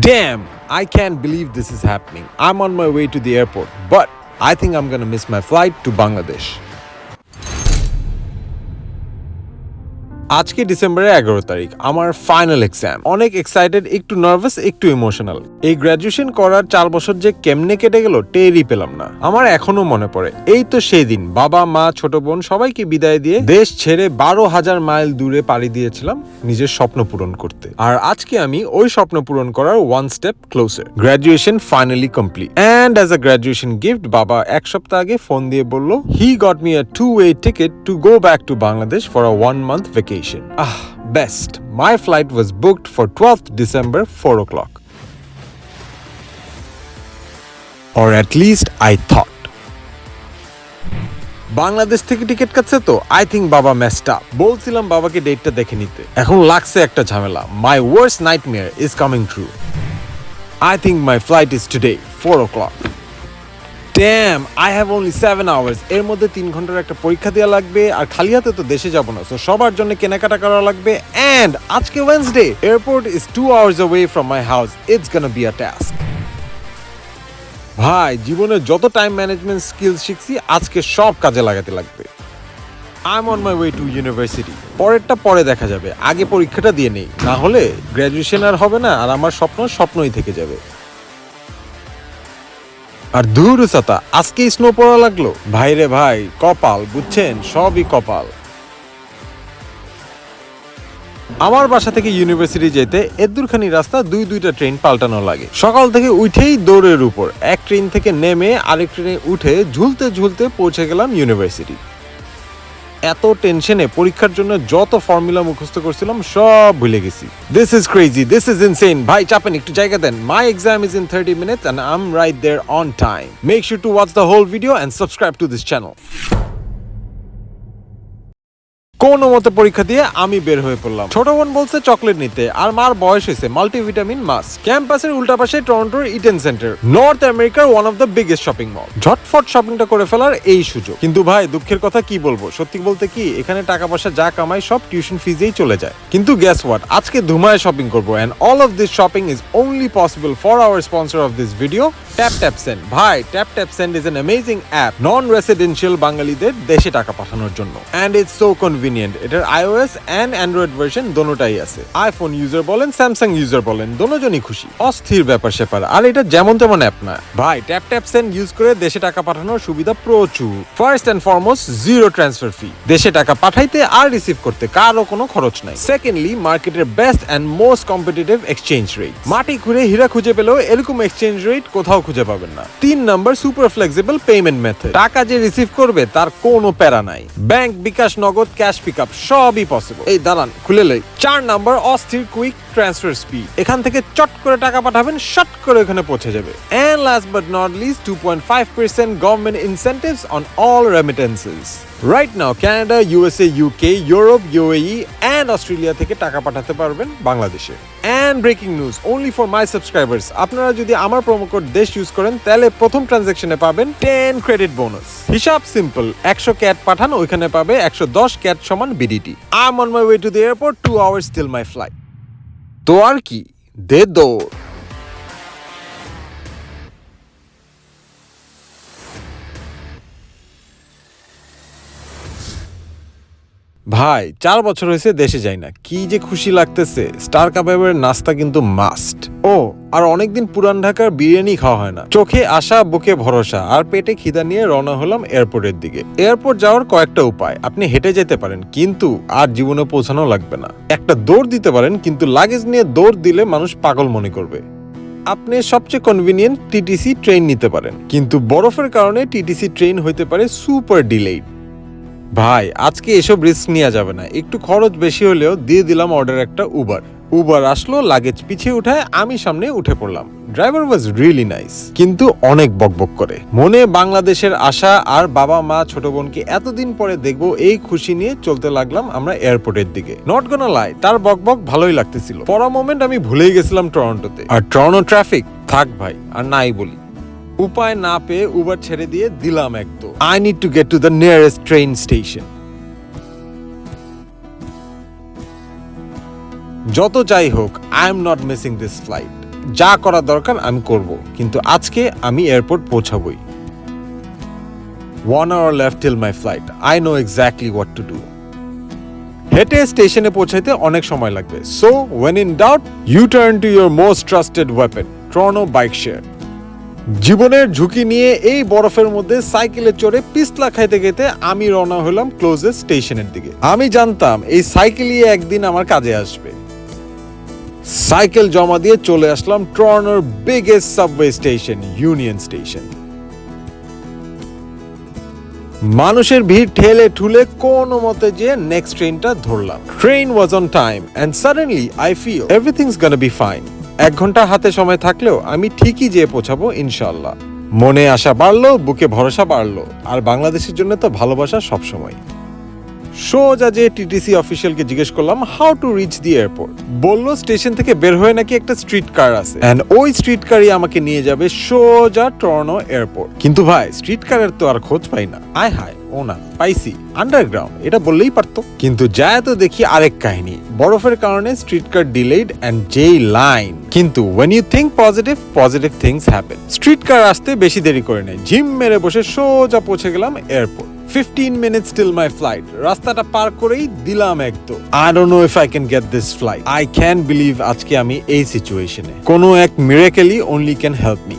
Damn, I can't believe this is happening. I'm on my way to the airport, but I think I'm gonna miss my flight to Bangladesh. আজকে ডিসেম্বরের এগারো তারিখ, আমার final exam অনেক excited একটু nervous একটু emotional এই graduation করার চার বছর যে কেমনে কেটে গেল, টেরই পেলাম না। আমার এখনও মনে পড়ে, এই তো সেই দিন, বাবা, মা, ছোট বোন, সবাইকে বিদায় দিয়ে দেশ ছেড়ে বারো হাজার মাইল দূরে পাড়ি দিয়েছিলাম নিজের স্বপ্ন পূরণ করতে। আর আজকে আমি ওই স্বপ্ন পূরণ করার one step closer graduation finally complete and as a graduation gift বাবা এক সপ্তাহ আগে ফোন দিয়ে বলল he got me a two way ticket to go back to Bangladesh for a one month vacation uh best my flight was booked for twelfth December four o'clock or at least I thought. Bangladesh থেকে ticket কাটছে তো? I think বাবা up বলছিলাম বাবাকে ডেটটা দেখে নিতে। এখন লাগছে একটা ঝামেলা। My worst nightmare is coming true I think my flight is today four o'clock damn I have only seven hours এর মধ্যে তিন ঘণ্টার একটা পরীক্ষা দেওয়া লাগবে, আর খালি হাতে তো দেশে যাব না। সো সবার জন্য কেনাকাটা করা লাগবে অ্যান্ড আজকে Wednesday airport is two hours away from my house it's gonna be a task ভাই জীবনে যত টাইম ম্যানেজমেন্ট স্কিল শিখছি, আজকে সব কাজে লাগাতে লাগবে। I am on my way to university পরেরটা পরে দেখা যাবে। আগে পরীক্ষাটা দিয়ে নেই। না হলে গ্র্যাজুয়েশন আর হবে না, আর আমার স্বপ্ন স্বপ্নই থেকে যাবে। আর দূর সাতা, আজকে স্নো পড়া লাগল। ভাইরে ভাই, কপাল, বুঝছেন? সবই কপাল। আমার বাসা থেকে ইউনিভার্সিটি যেতে এদুরখানি রাস্তা দুই দুইটা ট্রেন পাল্টানো লাগে। সকাল থেকে উঠেই দৌড়ের উপর। এক ট্রেন থেকে নেমে আরেক ট্রেনে উঠে ঝুলতে ঝুলতে পৌঁছে গেলাম ইউনিভার্সিটি এত টেনশনে পরীক্ষার জন্য যত ফর্মুলা মুখস্থ করছিলাম, সব ভুলে গেছি। This is crazy this is insane ভাই, চাপেন, একটু জায়গা দেন। My exam is in thirty minutes and I am right there on time make sure to watch the whole video and subscribe to this channel কোনো মতে পরীক্ষা দিয়ে আমি বের হয়ে পড়লাম। ছোট বোন বলছে চকলেট নিতে, আর মার বয়স হয়েছে, মাল্টিভিটামিন মাস। ক্যাম্পাসের উল্টা পাশে টরন্টোর ইডেন সেন্টার। নর্থ আমেরিকার one of the biggest shopping mall ঝটফট শপিংটা করে ফেলার এই সুযোগ। কিন্তু ভাই, দুঃখের কথা কি বলব? সত্যি বলতে কি, এখানে টাকা পয়সা যা কামাই সব টিউশন ফিজেই চলে যায়। কিন্তু গ্যাস হোয়াট আজকে ধুমায় শপিং করব and all of this shopping is only possible for our sponsor of this video tap tap send ভাই tap tap send is an amazing app non residential বাঙালিদের দেশে টাকা পাঠানোর জন্য। অ্যান্ড ইটস সো কনভিনিয়েন্ট এটার iOS and Android version দোনোটাই আছে। IPhone user বলেন স্যামসাং ইউজার বলেন, দোনোজনই খুশি। অস্থির ব্যাপার স্যাপার আর এটা যেমন তেমন অ্যাপ না। ভাই ট্যাপ ট্যাপ সেন্ড ইউজ করে দেশে টাকা পাঠানোর সুবিধা প্রচুর। First and foremost zero transfer fee দেশে টাকা পাঠাইতে আর রিসিভ করতে কারও কোনো খরচ নাই। সেকেন্ডলি মার্কেটের best and most competitive exchange rate মাটি ঘুরে হীরা খুঁজে পেলেও এরকম এক্সচেঞ্জ রেট কোথাও খুঁজে পাবেন না। তিন number super flexible payment method টাকা যে রিসিভ করবে, তার কোনো প্যারা নাই। ব্যাংক বিকাশ, নগদ ক্যাশ সবই পসিবল এই খুলে লই। চার নাম্বার অস্থির কুইক ট্রান্সফার স্পিড এখান থেকে চট করে টাকা পাঠাবেন, শট করে ওখানে পৌঁছে যাবে। And last but not least two point five percent government incentives on all remittances right now Canada USA UK Europe UAE and Australia থেকে টাকা পাঠাতে পারবেন বাংলাদেশে। And breaking news only for my subscribers আপনারা যদি আমার প্রোমো কোড দেশ use করেন, তাহলে প্রথম ট্রানজ্যাকশনে পাবেন টেন ক্রেডিট বোনাস হিসাব সিম্পল একশো ক্যাট পাঠান, ওইখানে পাবে একশো দশ ক্যাট সমান BDT I am on my way to the airport two hours till my flight তো আর কি, দে দৌড়। ভাই, চার বছর হয়েছে দেশে যাই না। কি যে খুশি লাগতেছে। স্টার কাবাবের নাস্তা কিন্তু মাস্ট ও, আর অনেকদিন পুরান ঢাকার বিরিয়ানি খাওয়া হয় না। চোখে আশা, বুকে ভরসা। আর পেটে খিদা নিয়ে রওনা হলাম এয়ারপোর্টের দিকে। এয়ারপোর্ট যাওয়ার কয়েকটা উপায়। আপনি হেঁটে যেতে পারেন, কিন্তু আর জীবনে পৌঁছানো লাগবে না। একটা দৌড় দিতে পারেন, কিন্তু লাগেজ নিয়ে দৌড় দিলে মানুষ পাগল মনে করবে। আপনি সবচেয়ে কনভিনিয়েন্ট টিটিসি ট্রেন নিতে পারেন। কিন্তু বরফের কারণে টিটিসি ট্রেন হইতে পারে সুপার ডিলেইড ভাই, আজকে এসব রিস্ক নেওয়া যাবে না। একটু খরচ বেশি হলেও দিয়ে দিলাম অর্ডার একটা উবার উবার আসলো লাগেজ পিছিয়ে উঠায়, আমি সামনে উঠে পড়লাম। ড্রাইভার ওয়াজ রিয়েলি নাইস কিন্তু অনেক বকবক করে। মনে বাংলাদেশের আশা আর বাবা মা ছোট বোনকে এতদিন পরে দেখব, এই খুশি নিয়ে চলতে লাগলাম আমরা এয়ারপোর্টের দিকে। নট গোনা লাই তার বকবক ভালোই লাগতেছিল। পরা মোমেন্ট আমি ভুলেই গেছিলাম টরন্টোতে আর টরন্টো ট্রাফিক থাক ভাই, আর নাই বলি। উপায় না পেয়ে উবার ছেড়ে দিয়ে দিলাম একদম। I need to get to the nearest train station যত যাই হোক I am not missing this flight যা করা দরকার আমি করব, কিন্তু আজকে আমি airport পৌঁছাবই। One hour left till my flight I know exactly what to do হেঁটে স্টেশনে পৌঁছাইতে অনেক সময় লাগবে। So when in doubt you turn to your most trusted weapon Toronto bike share জীবনের ঝুঁকি নিয়ে এই বরফের মধ্যে সাইকেলে চড়ে পিছলা খাইতে খেতে আমি রওনা হলাম ক্লোজেস্ট স্টেশনের দিকে। আমি জানতাম এই সাইকেলই একদিন আমার কাজে আসবে। সাইকেল জমা দিয়ে চলে আসলাম টর্নোর biggest subway station union station মানুষের ভিড় ঠেলে ঠুলে কোনো মতে যে নেক্সট ট্রেনটা ধরলাম। Train was on time and suddenly I feel everything's gonna be fine এক ঘণ্টা হাতে সময় থাকলেও আমি ঠিকই যেয়ে পৌঁছাবো ইনশাল্লাহ মনে আশা বাড়লো, বুকে ভরসা বাড়লো। আর বাংলাদেশের জন্য তো ভালোবাসা সবসময়। সোজা যে টিটিসি অফিসিয়ালকে জিজ্ঞেস করলাম how to reach the airport বলল স্টেশন থেকে বের হয়ে নাকি একটা স্ট্রিট কার আছে? এন্ড ওই স্ট্রিট কারই আমাকে নিয়ে যাবে সোজা টর্নো এয়ারপোর্ট কিন্তু ভাই স্ট্রিট কারের তো আর খোঁজ পাই না। আয় হায়। ও না আন্ডারগ্রাউন্ড এটা বললেই পারতো। কিন্তু যায় তো দেখি আরেক কাহিনী, বরফের কারণে স্ট্রিট কার ডিলেড এন্ড যেই লাইন কিন্তু when you think positive positive things happen street car আসতে বেশি দেরি করে নেই জিম মেরে বসে সোজা পৌঁছে গেলাম airport fifteen minutes till my flight রাস্তাটা পার করেই দিলাম একদম। I don't know if I can get this flight I can believe আজকে আমি এই সিচুয়েশনে কোনো এক মিরাকেলি only can help me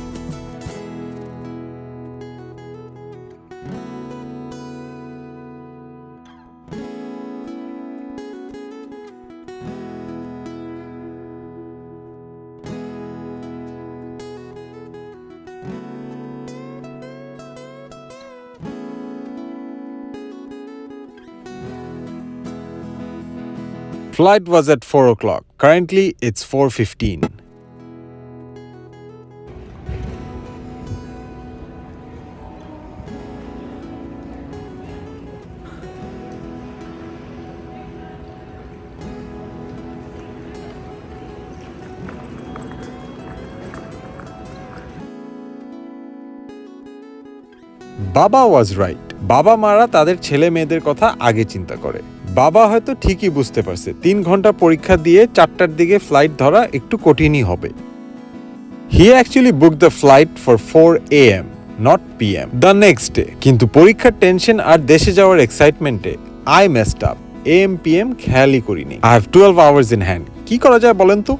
Flight was at 4 o'clock. Currently, it's 4.15. Baba was right. বাবা মারা তাদের ছেলে মেয়েদের কথা আগে চিন্তা করে। বাবা হয়তো ঠিকই বুঝতে পারছে, তিন ঘণ্টা পরীক্ষা দিয়ে চারটার দিকে ফ্লাইট ধরা একটু কঠিনই হবে। He actually book the flight for four A M not P M the next day কিন্তু পরীক্ষার টেনশন আর দেশে যাওয়ার এক্সাইটমেন্টে I messed up A M P খেয়ালই করিনি। I have twelve hours in hand কি করা যায় বলেন তো?